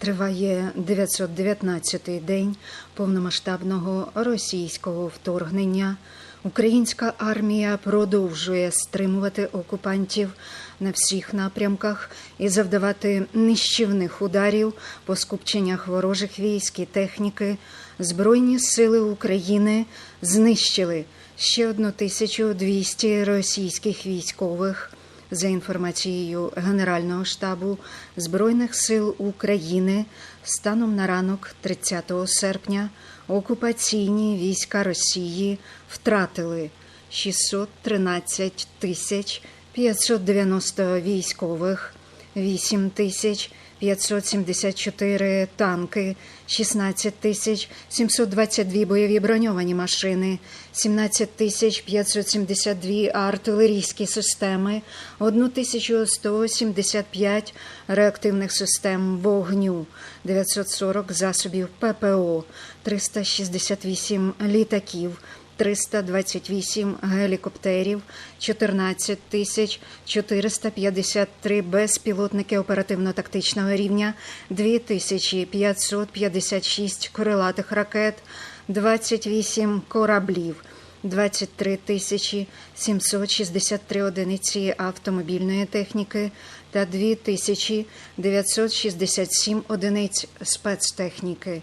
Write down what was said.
Триває 919-й день повномасштабного російського вторгнення. Українська армія продовжує стримувати окупантів на всіх напрямках і завдавати нищівних ударів по скупченнях ворожих військ і техніки. Збройні сили України знищили ще 1200 російських військових. За інформацією Генерального штабу Збройних сил України, станом на ранок 30 серпня окупаційні війська Росії втратили 613 тисяч 590 військових, 8 тисяч 574 танки, 16 тисяч 722 бойові броньовані машини, 17 тисяч 572 артилерійські системи, 1175 реактивних систем вогню, 940 засобів ППО, 368 літаків, 328 гелікоптерів, 14 тисяч 453 безпілотники оперативно-тактичного рівня, 2556 крилатих ракет, 28 кораблів, 23 тисячі 763 одиниці автомобільної техніки та 2967 одиниць спецтехніки.